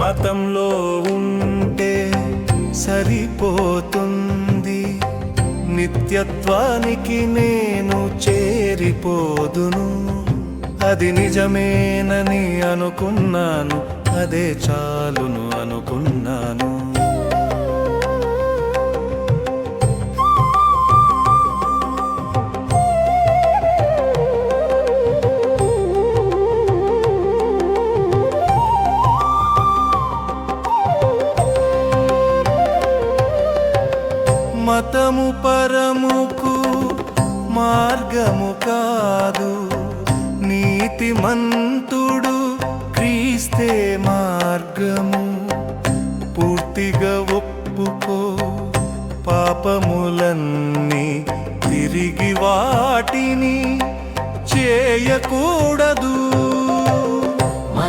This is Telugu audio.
మతంలో ఉంటే సరిపోతుంది. నిత్యత్వానికి నేను చేరిపోదును. అది నిజమేనని అనుకున్నాను. అదే చాలును అనుకున్నాను. మతము పరముకు మార్గము కాదు. నీతిమంతుడు క్రీస్తే మార్గము. పూర్తిగా ఒప్పుకో పాపములన్నీ తిరిగి వాటిని చేయకూడదు.